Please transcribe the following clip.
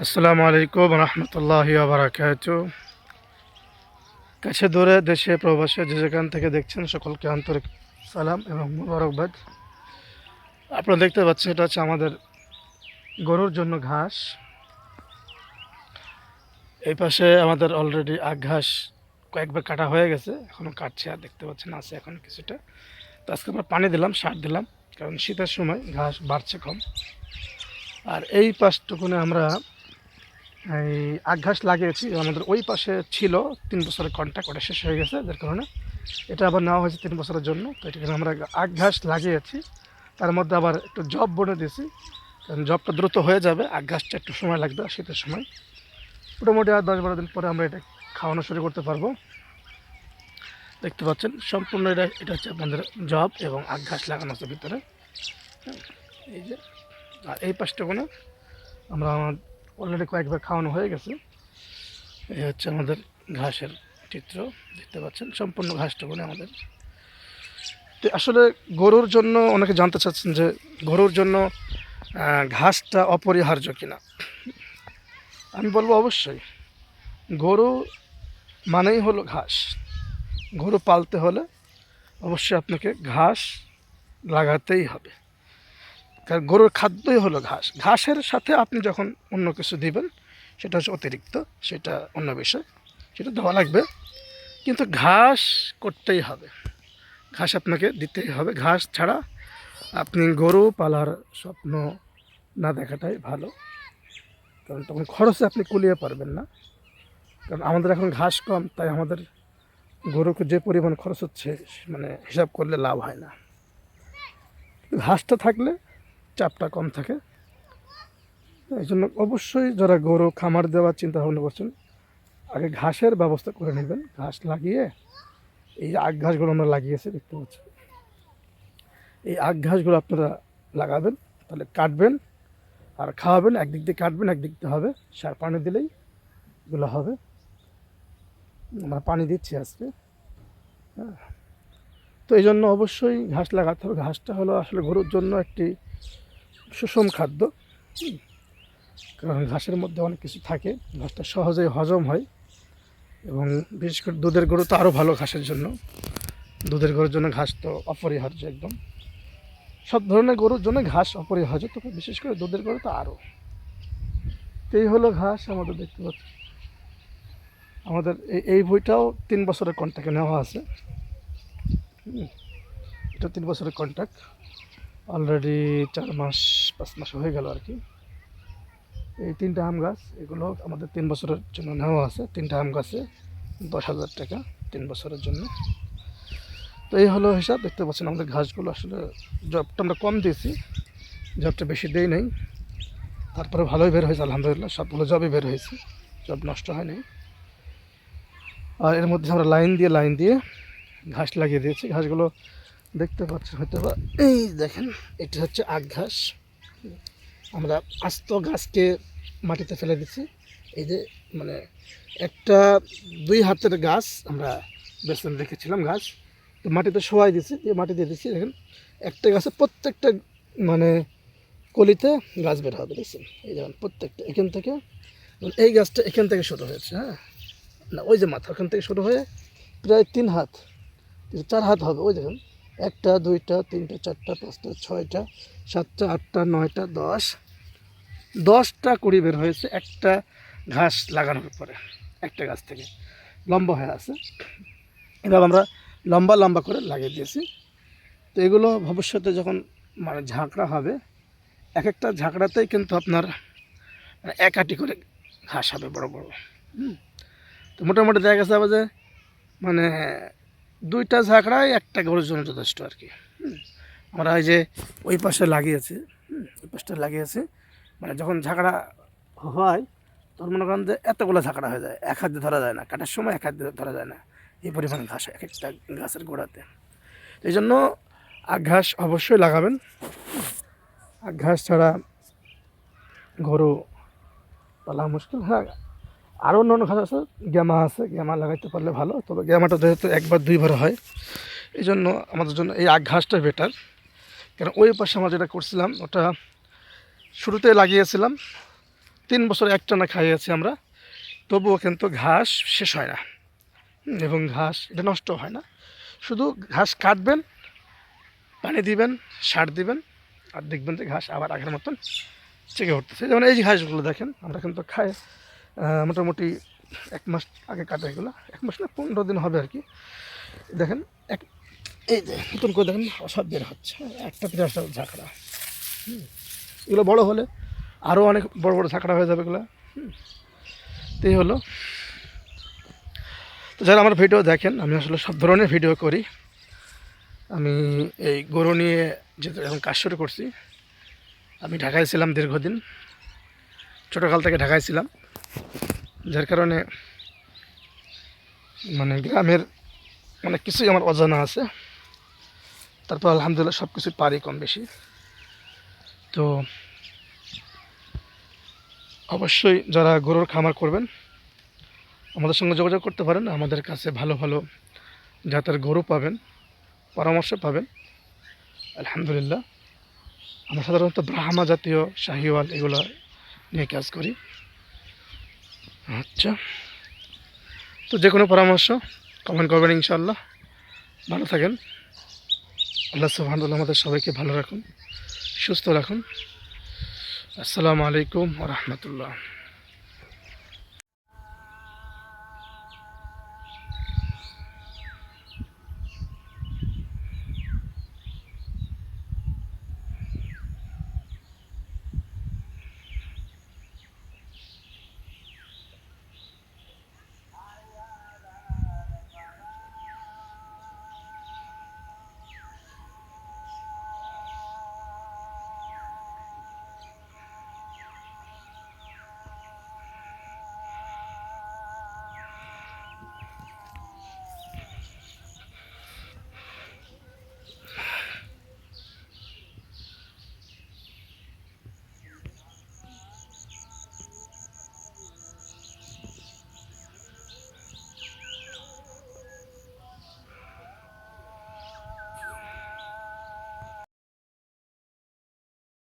আসসালামু আলাইকুম রহমতুল্লাহ বারাকাত কাছে দূরে দেশে প্রবাসে যে যেখান থেকে দেখছেন সকলকে আন্তরিক সালাম এবং মুবারকবাদ। আপনারা দেখতে পাচ্ছেন এটা হচ্ছে আমাদের গরুর জন্য ঘাস। এই পাশে আমাদের অলরেডি আখ ঘাস কয়েকবার কাটা হয়ে গেছে এখনও কাটছে আর দেখতে পাচ্ছেন আছে এখন কিছুটা। তো আজকে আমরা পানি দিলাম, সার দিলাম, কারণ শীতের সময় ঘাস বাড়ছে কম। আর এই পাশটুকুনে আমরা এই আখ ঘাস লাগিয়েছি, আমাদের ওই পাশে ছিল, তিন বছরের কন্ট্যাক্ট ওটা শেষ হয়ে গেছে যার কারণে। এটা আবার নেওয়া হয়েছে তিন বছরের জন্য, তো এটাকে আমরা আখ ঘাস লাগিয়েছি। তার মধ্যে আবার একটু জব বনে দিয়েছি, কারণ জবটা দ্রুত হয়ে যাবে, আখ ঘাসটা একটু সময় লাগবে শীতের সময়। মোটামুটি আর দশ বারো দিন পরে আমরা এটা খাওয়ানো শুরু করতে পারব। দেখতে পাচ্ছেন, সম্পূর্ণ এটা এটা হচ্ছে আপনাদের জব এবং আখ ঘাস লাগানো আছে ভিতরে। এই যে, আর এই পাশটা কোনো, আমরা অলরেডি কয়েকবার খাওয়ানো হয়ে গেছে। এই হচ্ছে আমাদের ঘাসের চিত্র, দেখতে পাচ্ছেন? সম্পূর্ণ ঘাসটুকুনি আমাদের। তো আসলে গরুর জন্য অনেকে জানতে চাচ্ছেন যে গরুর জন্য ঘাসটা অপরিহার্য কিনা? আমি বলব অবশ্যই, গরু মানেই হলো ঘাস। গরু পালতে হলে অবশ্যই আপনাকে ঘাস লাগাতেই হবে। কারণ গরুর খাদ্যই হলো ঘাস। ঘাসের সাথে আপনি যখন অন্য কিছু দিবেন, সেটা হচ্ছে অতিরিক্ত, সেটা অন্য বিষয়, সেটা দেওয়া লাগবে। কিন্তু ঘাস করতেই হবে। ঘাস আপনাকে দিতেই হবে। ঘাস ছাড়া আপনি গরু পালার স্বপ্ন না দেখাটাই ভালো। কারণ তখন খরচে আপনি কুলিয়ে পারবেন না। কারণ আমাদের এখন ঘাস কম, তাই আমাদের গরুকে যে পরিমাণ খরচ হচ্ছে মানে হিসাব করলে লাভ হয় না। ঘাসটা থাকলে চাপটা কম থাকে। এই জন্য অবশ্যই যারা গরু, খামার দেওয়ার চিন্তা ভাবনা করছেন, আগে ঘাসের ব্যবস্থা করে নেবেন। ঘাস লাগিয়ে, এই আখ ঘাসগুলো আমরা লাগিয়েছি, দেখতে পাচ্ছি। এই আখ ঘাসগুলো আপনারা লাগাবেন, তাহলে কাটবেন আর খাওয়াবেন, একদিক দিয়ে কাটবেন, একদিক দিয়ে হবে। সার পানি দিলেই এগুলো হবে। আমরা পানি দিচ্ছি আজকে। হ্যাঁ। তো এই জন্য অবশ্যই ঘাস লাগাতে হবে। ঘাসটা হলো আসলে গরুর জন্য একটি সুষম খাদ্য। কারণ ঘাসের মধ্যে অনেক কিছু থাকে। ঘাসটা সহজেই হজম হয় এবং বিশেষ করে দুধের গরু তো আরও ভালো ঘাসের জন্য। দুধের গরুর জন্য ঘাস তো অপরিহার্য একদম। সব ধরনের গরুর জন্য ঘাস অপরিহার্য, তবে বিশেষ করে দুধের গরু তো আরও এই হলো ঘাস আমাদের দেখতে পাচ্ছি। আমাদের এই বইটাও তিন বছরের কন্ট্যাক্টে নেওয়া আছে। এটা তিন বছরের কন্ট্যাক্ট অলরেডি চার মাস, পাঁচ মাস হয়ে গেল আর কি। এই তিনটা আম গাছ, এগুলো আমাদের তিন বছরের জন্য নেওয়া আছে। তিনটা আম গাছে দশ হাজার টাকা তিন বছরের জন্য। তো এই হলো হিসাব, দেখতে পাচ্ছেন আমাদের ঘাসগুলো আসলে জবটা আমরা কম দিয়েছি, জবটা বেশি দেই নাই। তারপরে ভালোই বের হয়েছে, আলহামদুলিল্লাহ, সবগুলো জবই বের হয়েছে, জব নষ্ট হয়নি। আর এর মধ্যে আমরা লাইন দিয়ে লাইন দিয়ে ঘাস লাগিয়ে দিয়েছি। ঘাসগুলো দেখতে পাচ্ছেন, হয়তো বা এই দেখেন, এটা হচ্ছে আখ ঘাস। আমরা আস্ত গাছকে মাটিতে ফেলে দিচ্ছি। এই যে মানে একটা দুই হাতের গাছ আমরা বেসন রেখেছিলাম গাছ। তো মাটিতে শোয়াই দিচ্ছি, দিয়ে মাটি দিয়ে দিচ্ছি, দেখেন, একটা গাছে প্রত্যেকটা মানে কলিতে গাছ বের হবে, দেখছেন? এই যেমন প্রত্যেকটা, এখান থেকে মানে এই গাছটা এখান থেকে শুরু হয়েছে হ্যাঁ? না, ওই যে মাথা, ওখান থেকে শুরু হয়ে প্রায় তিন হাত চার হাত হবে, ওই দেখুন। একটা, দুইটা, তিনটা, চারটা, পাঁচটা, ছয়টা, সাতটা, আটটা, নয়টা, দশ। দশটা কুড়ি বের হয়েছে, একটা ঘাস লাগানোর পরে, একটা গাছ থেকে। লম্বা হয়ে আছে। এবার আমরা লম্বা লম্বা করে লাগিয়ে দিয়েছি। তো এগুলো ভবিষ্যতে যখন মানে ঝাঁকড়া হবে এক একটা ঝাঁকড়াতেই কিন্তু আপনার মানে এক আটি করে ঘাস হবে বড় বড়। হুম। তো মোটামুটি দেখা গেছে আবার যে মানে দুইটা ঝাঁকড়ায় একটা গরুর জন্য যথেষ্ট আর কি। আমরা ওই যে ওই পাশে লাগিয়েছি ওই পাশটা লাগিয়েছি মানে যখন ঝাঁকড়া হয়, তখন মনে করেন যে এতগুলো ঝাঁকড়া হয়ে যায়, এক হাত ধরা যায় না, কাটার সময় এক হাত ধরা যায় না, এই পরিমাণ ঘাস, এক একটা গাছের গোড়াতে। এই জন্য ঘাস অবশ্যই লাগাবেন। ঘাস ছাড়া গরু পালা মুশকিল হ্যাঁ। আরও অন্য অন্য ঘাস আছে, গ্যামা আছে, গ্যামা লাগাইতে পারলে ভালো, তবে গ্যামাটা যেহেতু একবার দুইবার হয় এই জন্য আমাদের জন্য এই আগ ঘাসটা বেটার কারণ ওই পাশে আমরা যেটা করছিলাম, ওটা শুরুতে লাগিয়েছিলাম, তিন বছর একটানা খাইয়েছি আমরা, তবুও কিন্তু ঘাস শেষ হয় না। এবং ঘাস এটা নষ্ট হয় না। শুধু ঘাস কাটবেন, পানি দিবেন, সার দিবেন, আর দেখবেন যে ঘাস আবার আগের মতন চেকে উঠতেছে। যেমন এই ঘাসগুলো দেখেন, আমরা কিন্তু খাই মোটামুটি এক মাস আগে কাটা এগুলো এক মাস না, পনেরো দিন হবে আর কি। দেখেন, এক এই যে, নতুন করে দেখেন সব বের হচ্ছে। একটা পিঠাটা ঝাঁকড়া। হুম। এগুলো বড় হলে আরও অনেক বড় বড় ঝাঁকড়া হয়ে যাবে এগুলো। হুম। তো এই হলো। তো যারা আমার ভিডিও দেখেন, আমি আসলে সব ধরনের ভিডিও করি। আমি এই গরু নিয়ে যেহেতু এখন কাজ শুরু করছি, আমি ঢাকায় ছিলাম দীর্ঘদিন। ছোটোকাল থেকে ঢাকায় ছিলাম। যার কারণে মানে গ্রামের অনেক কিছুই আমার অজানা আছে। তারপর আলহামদুলিল্লাহ সব কিছু পারি কম বেশি। তো অবশ্যই যারা গরুর খামার করবেন, আমাদের সঙ্গে যোগাযোগ করতে পারেন। আমাদের কাছে ভালো ভালো জাতের গরু পাবেন, পরামর্শ পাবেন। আলহামদুলিল্লাহ। আমরা সাধারণত ব্রাহ্মা জাতীয় শাহিওয়াল এগুলো নিয়ে কাজ করি। আচ্ছা। তো যে কোনো পরামর্শ কমেন্ট করবেন ইনশাল্লাহ ভালো থাকেন। আল্লাহ সুবহানাল্লাহ আমাদের সবাইকে ভালো রাখুন, সুস্থ রাখুন। আসসালামু আলাইকুম রহমতুল্লাহ।